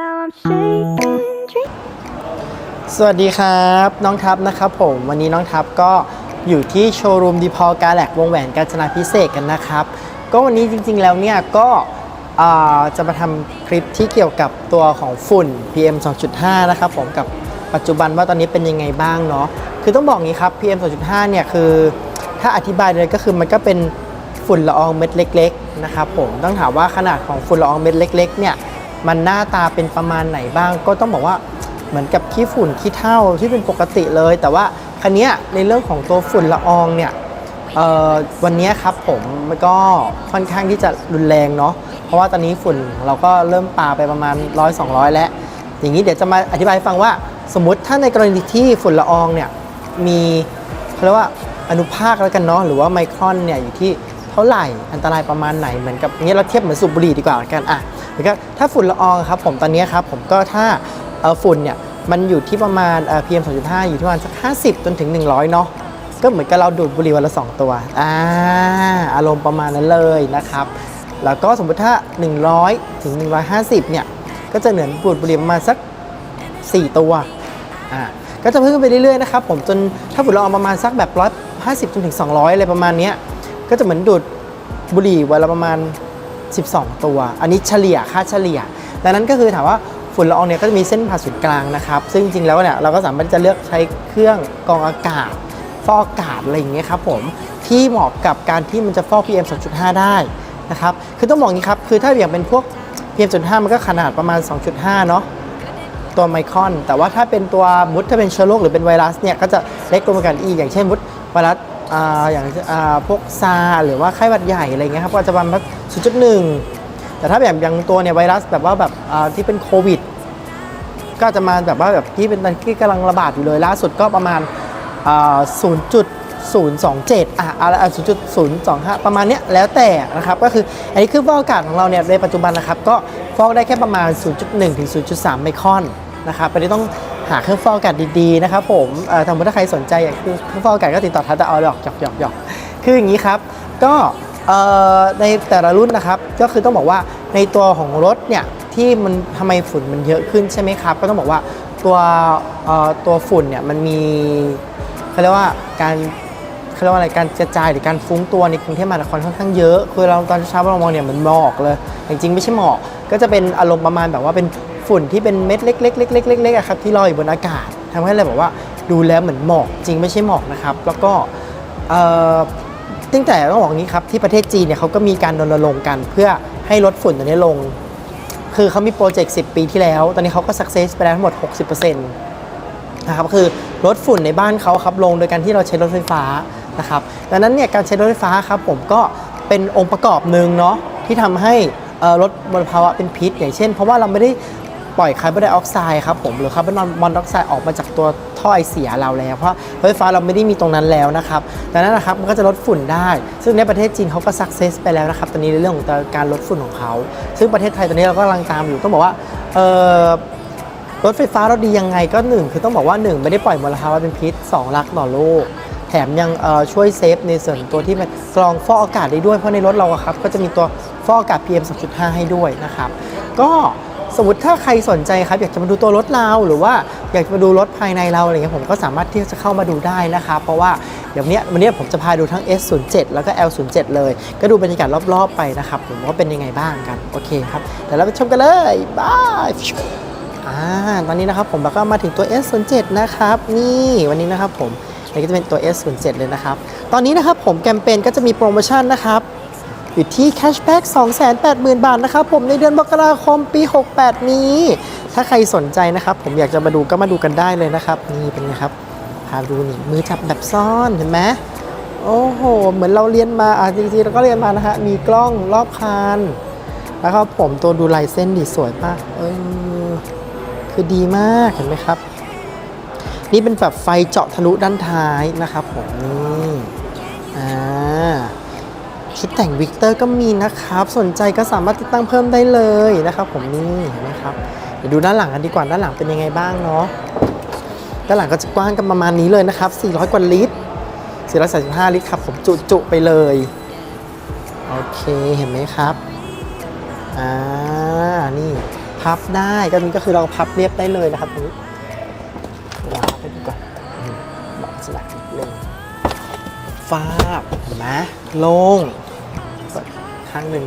Now I'm shaking, dreaming. สวัสดีครับ น้องทัพนะครับผมวันนี้น้องทัพก็อยู่ที่โชว์รูมดีพอลกาแลกวงแหวนกาญจนาพิเศษกกันนะครับ ก็วันนี้จริงๆแล้วเนี่ยก็อ่าจะมาทำคลิปที่เกี่ยวกับตัวของฝุ่น PM 2.5 นะครับผมกับปัจจุบันว่าตอนนี้เป็นยังไงบ้างเนาะคือต้องบอกงี้ครับ PM 2.5 เนี่ยคือถ้าอธิบายเลยก็คือมันก็เป็นฝุ่นละอองเม็ดเล็ก ๆ นะครับผมต้องถามว่าขนาดของฝุ่นละอองเม็ดเล็ก ๆ เนี่ย มันหน้าตาเป็นประมาณไหนบ้าง ก็ต้องบอกว่าเหมือนกับขี้ฝุ่นขี้เถ้าที่เป็นปกติเลย แต่ว่าคันนี้ในเรื่องของตัวฝุ่นละอองเนี่ยวันนี้ครับผมมันก็ค่อนข้างที่จะรุนแรงเนาะเพราะว่าตอนนี้ฝุ่นเราก็เริ่มปาไปประมาณ100 200แล้ว อย่างนี้เดี๋ยวจะมาอธิบายฟังว่า สมมติถ้าในกรณีที่ฝุ่นละอองเนี่ยมีเขาเรียกว่าอนุภาคแล้วกันเนาะหรือว่าไมครอนเนี่ยอยู่ที่เท่าไหร่อันตรายประมาณไหนเหมือนกับอย่างนี้ยเราเทียบเหมือนสูบบุหรี่ดีกว่ากันอะือกับถ้าฝุ่นละอองครับผมตอนนี้ครับผมก็ถ้าฝุ่นเนี่ยมันอยู่ที่ประมาณเอ่อ PM 2.5 อยู่ที่ประมาณสัก 50 จนถึง 100 เนาะก็เหมือนกับเราดูดบุหรี่วันละ 2 ตัวอ่าอารมณ์ประมาณนั้นเลยนะครับ แล้วก็สมมติถ้า 100 ถึง 150 เนี่ย ก็จะเหมือนดูดบุหรี่ประมาณสัก 4 ตัวอ่าก็จะเพิ่มขึ้นไปเรื่อยๆนะครับผมจนถ้าฝุ่นละอองประมาณสักแบบ 150 จนถึง 200 อะไรประมาณนี้ก็จะเหมือนดูดบุหรี่วันละประมาณ 12 ตัว อันนี้เฉลี่ยค่าเฉลี่ย ดังนั้นก็คือถามว่าฝุ่นละอองเนี่ยก็จะมีเส้นผ่าศูนย์กลางนะครับ ซึ่งจริงๆแล้วเนี่ยเราก็สามารถจะเลือกใช้เครื่องกรองอากาศ ฟอกอากาศอะไรอย่างเงี้ยครับผมที่เหมาะกับการที่มันจะฟอก PM 2.5 ได้นะครับ คือต้องบอกงนี้ครับ คือถ้าอย่างเป็นพวก PM 2.5 มันก็ขนาดประมาณ 2.5 เนาะตัวไมครอน แต่ว่าถ้าเป็นตัวมุดถ้าเป็นเชื้อโรคหรือเป็นไวรัสเนี่ยก็จะเล็กลงมากันอีกอย่างเช่นมุดไวรัส อาอย่างอาพวกซาหรือว่าไข้หวัดใหญ่อะไรเงี้ยครับก็จะประมาณ0.1แต่ถ้าแบบอย่างตัวเนี่ยไวรัสแบบว่าแบบอาที่เป็นโควิด ก็จะมาแบบว่าแบบที่เป็นตอนที่กำลังระบาดอยู่เลยล่าสุดก็ประมาณอ่า0.027อะอะไรอะ0.025ประมาณเนี้ยแล้วแต่นะครับก็คืออันนี้คือฟอกอากาศของเราเนี่ยในปัจจุบันนะครับก็ฟอกได้แค่ประมาณ 0.1 ถึง 0.3 ไมครอนนะครับอันนี้ต้อง หาเครื่องฟอกอากาศดีๆนะครับผมถ้าสมมติถ้าใครสนใจอยากเครื่องฟอกอากาศก็ติดต่อทัศน์เอาหยอกหยอกหยอกหยอกคืออย่างนี้ครับ ก็ในแต่ละรุ่นนะครับ ก็คือต้องบอกว่าในตัวของรถเนี่ยที่มันทำไมฝุ่นมันเยอะขึ้นใช่ไหมครับ ก็ต้องบอกว่าตัวตัวฝุ่นเนี่ยมันมีเขาเรียกว่าการเขาเรียกว่าอะไรการกระจายหรือการฟุ้งตัวในกรุงเทพมหานครค่อนข้างเยอะ คือเราตอนเช้าเรามองเนี่ยเหมือนหมอกเลยจริงๆไม่ใช่หมอกก็จะเป็นอารมณ์ประมาณแบบว่าเป็น ฝุ่นที่เป็นเม็ดเล็กๆๆๆๆๆอะครับที่ลอยอยู่บนอากาศทำให้เราแบบว่าดูแล้วเหมือนหมอกจริงไม่ใช่หมอกนะครับ แล้วก็ตั้งแต่ต้องบอกงนี้ครับที่ประเทศจีนเนี่ยเขาก็มีการรณรงค์กันเพื่อให้ลดฝุ่นตัวนี้ลง คือเขามีโปรเจกต์10 ปีที่แล้ว ตอนนี้เขาก็สักเซสไปแล้วทั้งหมด 60%นะครับคือลดฝุ่นในบ้านเขาครับลงโดยการที่เราใช้รถไฟฟ้านะครับดังนั้นเนี่ยการใช้รถไฟฟ้าครับผมก็เป็นองค์ประกอบหนึ่งเนาะที่ทำให้ลดมลภาวะเป็นพิษ อย่างเช่น เพราะว่าเราไม่ได้ ปล่อยคาร์บอนไดออกไซด์ครับผมหรือคาร์บอนมอนอกไซด์ออกมาจากตัวท่อไอเสียเราแล้ว เพราะรถไฟฟ้าเราไม่ได้มีตรงนั้นแล้วนะครับดังนั้นนะครับมันก็จะลดฝุ่นได้ ซึ่งในประเทศจีนเขาก็สักเซสไปแล้วนะครับตอนนี้ในเรื่องของการลดฝุ่นของเขา ซึ่งประเทศไทยตอนนี้เราก็กำลังตามอยู่ต้องบอกว่าเออรถไฟฟ้าเราดียังไงก็หนึ่งคือต้องบอกว่า1ไม่ได้ปล่อยมลภาวะเป็นพิษ2รักต่อโลกแถมยังช่วยเซฟในส่วนตัวที่มันกรองฟอกอากาศได้ด้วยเพราะในรถเราครับก็จะมีตัวฟอกอากาศ PM 2.5 ให้ด้วยนะครับ ก็ มมติถ้าใครสนใจครับอยากจะมาดูตัวรถเราหรือว่าอยากจะมาดูรถภายในเราอะไรเงี้ยผมก็สามารถที่จะเข้ามาดูได้นะครับเพราะว่าเดี๋ยวเนี้ยวันนี้ผมจะพาดูทั้ง S07 แล้วก็ L07 เลย ก็ดูบรรยากาศรอบๆไปนะครับผมว่าเป็นยังไงบ้างกันโอเคครับเดี๋ยวเราไปชมกันเลยบายอ่าตอนนี้นะครับผมก็มาถึงตัว S07 นะครับนี่วันนี้นะครับผมอันนี้ก็จะเป็นตัว S07 เลยนะครับ ตอนนี้นะครับผมแคมเปญก็จะมีโปรโมชั่นนะครับ อยู่ที่แคชแบ็ก280,000 บาทนะครับผมในเดือนมกราคมปี 68 นี้ ถ้าใครสนใจนะครับ ผมอยากจะมาดูก็มาดูกันได้เลยนะครับ นี่เป็นไงครับพาดูนี่มือจับแบบซ่อนเห็นไหมโอ้โห เหมือนเราเรียนมาอะจริงๆเราก็เรียนมานะฮะมีกล้องรอบคันแล้วก็ผมตัวดูลายเส้นดีสวยมากเออคือดีมากเห็นไหมครับ นี่เป็นแบบไฟเจาะทะลุด้านท้ายนะครับผมนี่อ่า ชุดแต่งวิกเตอร์ก็มีนะครับ สนใจก็สามารถติดตั้งเพิ่มได้เลยนะครับ ผมนี่เห็นไหมครับเดี๋ยวดูด้านหลังกันดีกว่าด้านหลังเป็นยังไงบ้างเนาะด้านหลังก็จะกว้างกันประมาณนี้เลยนะครับ 400 กว่าลิตร 435 ลิตรครับผมจุๆไปเลยโอเคเห็นไหมครับอ่านี่พับได้ก็นี้ก็คือเราพับเรียบได้เลยนะครับตรงนี้เดี๋ยวาดูก่อนมบอกสลักนิดนึง ฟาบเห็นไหมลงข้างหนึ่ง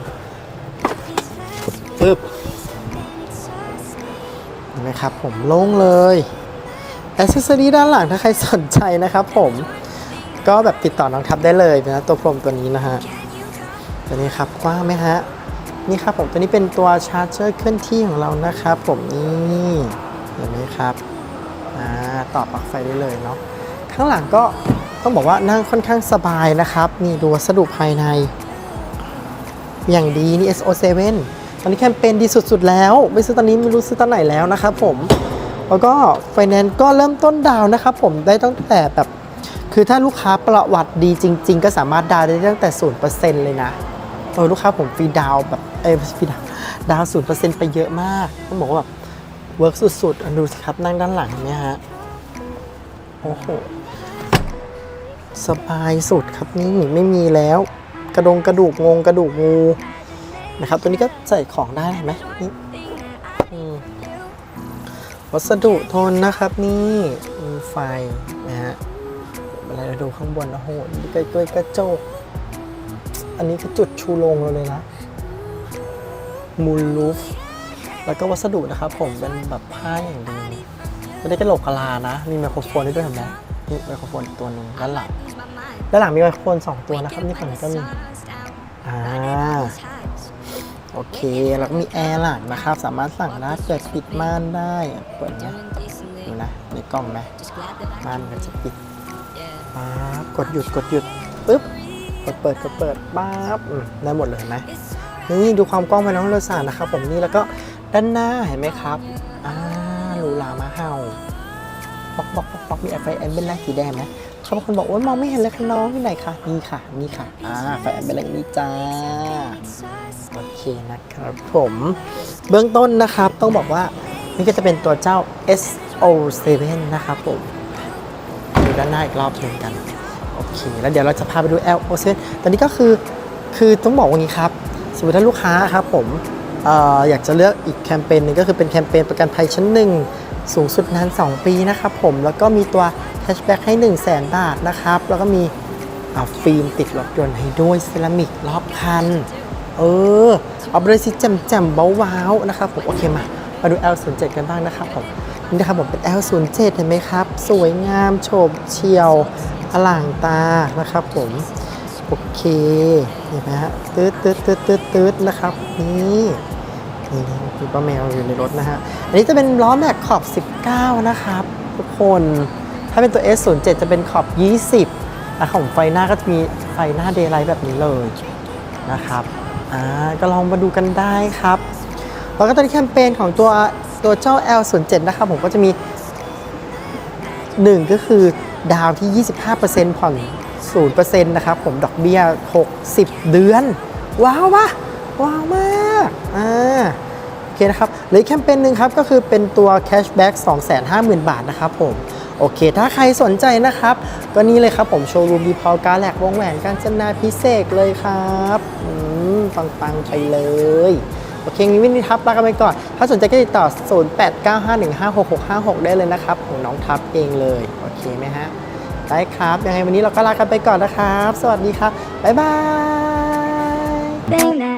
ปึ๊บเห็นไหมครับผมโล่งเลยแอ c เซสซอรีด้านหลังถ้าใครสนใจนะครับผมก็แบบติดต่อน้องทับได้เลยนะตัวพรมตัวนี้นะฮะตัวนี้ครับกว้างไหมฮะนี่ครับผมตัวนี้เป็นตัวชาร์จเจอร์เคลื่อนที่ของเรานะครับ ผมนี่เห็นไหมครับอ่าต่อปลั๊กไฟได้เลยเนาะข้างหลังก็ ต้องบอกว่านั่งค่อนข้างสบายนะครับ นี่ดูวัสดุภายใน อย่างดีนี่ SO7 ตอนนี้แคมเปญดีสุดๆแล้ว ไม่ซื้อตอนนี้ไม่รู้ซื้อตอนไหนแล้วนะครับผม แล้วก็ไฟแนนซ์ก็เริ่มต้นดาวนะครับผมได้ตั้งแต่แบบ คือถ้าลูกค้าประวัติดีจริง ๆ ก็สามารถดาวได้ตั้งแต่ศูนย์เปอร์เซ็นต์เลยนะเออลูกค้าผมฟรีดาวแบบเออฟรีดาวดาวศูนย์เปอร์เซ็นต์ไปเยอะมากต้องบอกว่าแบบเวิร์กสุดๆดูสิครับนั่งด้านหลังเนี่ยฮะโอ้โห สบายสุดครับนี่ไม่มีแล้ว กระดงกระดูกงงกระดูกงูนะครับ ตัวนี้ก็ใส่ของได้เห็นไหมนี่วัสดุทนนะครับนี่มีไฟนะฮะเวลาเราดูข้างบนโอ้โหนี่ใกล้ๆกระจก อันนี้คือจุดชูโรงเราเลยนะมูลลูฟแล้วก็วัสดุนะครับผมเป็นแบบผ้าอย่างดีไม่ได้กระโหลกกะลานะ มีไมโครโฟนได้ด้วยเห็นไหมนี่ไมโครโฟนตัวหนึ่งด้านหลัง ด้านหลังมีไมโครโฟนสองตัวนะครับ นี่ฝั่งนี้ก็มี อ่า โอเค แล้วก็มีแอร์หลังนะครับ สามารถสั่งได้เปิดปิดม่านได้เปิดนะดูนะ ในกล้องไหมม่านมันจะปิดป๊าบกดหยุด กดหยุดปึ๊บกดเปิดกดเปิดป๊าบอืมได้หมดเลยเห็นไหมนี่ดูความกว้างภายในห้องโดยสารนะครับ ผมนี่แล้วก็ด้านหน้าเห็นไหมครับ อ่าหรูหรามาเห่าป๊อกป๊อกป๊อกป๊อกมีไฟแอมเบลแลสีแดงไหม เขาบางคนบอกว่ามองไม่เห็นเลยค่ะน้องที่ไหนคะนี่ค่ะ นี่ค่ะ อ่าไฟแอมเบลแลนี่จ้า โอเคนะครับผม เบื้องต้นนะครับต้องบอกว่านี่ก็จะเป็นตัวเจ้า SO7 นะครับผมดูด้านหน้าอีกรอบหนึ่งกัน โอเค แล้วเดี๋ยวเราจะพาไปดู L O 7 ตอนนี้ก็คือคือต้องบอกว่างี้ครับ สมมติถ้าลูกค้าครับผมเอออยากจะเลือกอีกแคมเปญหนึ่งก็คือเป็นแคมเปญประกันภัยชั้นหนึ่งสูงสุดนาน 2 ปีนะครับผมแล้วก็มีตัว แคชแบ็กให้ 1 0 0 0 0แบาทนะครับ แล้วก็มีฟิล์มติดรถยนต์ให้ด้วยเซรามิกรอบคัน เออ เอาไปเลยสิแจ่มๆว้าวๆนะครับผมโอเคมามาดู L07 กันบ้างนะครับผมนี่นะครับผมเป็น L07 เห็นไหมครับ สวยงามโฉบเฉียวอล่างตานะครับผมโอเคเห็นไหมฮะตืดตืดตืดตืดตืดนะครับนี่นี่นี่คือป้าแมวอยู่ในรถนะฮะอันนี้จะเป็นล้อแม็กขอบ 19 นะครับ ทุกคน ถ้าเป็นตัว S07 จะเป็นขอบ 20 แล้วของไฟหน้าก็จะมีไฟหน้าเดย์ไลท์แบบนี้เลยนะครับอ่าก็ลองมาดูกันได้ครับ แล้วก็ตอนนี้แคมเปญของตัวตัวเจ้า L07 นะครับผมก็จะมี 1 ก็คือดาวที่ 25%ผ่อน 0%นะครับผมดอกเบี้ย 60 เดือน ว้าวปะว้าวมากอ่าโอเคนะครับหรือแคมเปญหนึ่งครับ ก็คือเป็นตัว cashback 250,000 บาทนะครับผม โอเค ถ้าใครสนใจนะครับ ก็นี่เลยครับผมโชว์รูมดีพอลการแลกวงแหวนการจนาพิเศษเลยครับปังๆไปเลยโอเคงี้วินนี่ทับลากันไปก่อน ถ้าสนใจก็ติดต่อ 0895156656 ได้เลยนะครับ ของน้องทับเองเลย โอเคไหมฮะ ได้ครับ ยังไงวันนี้เราก็ลากันไปก่อนนะครับ สวัสดีครับ บ๊ายบาย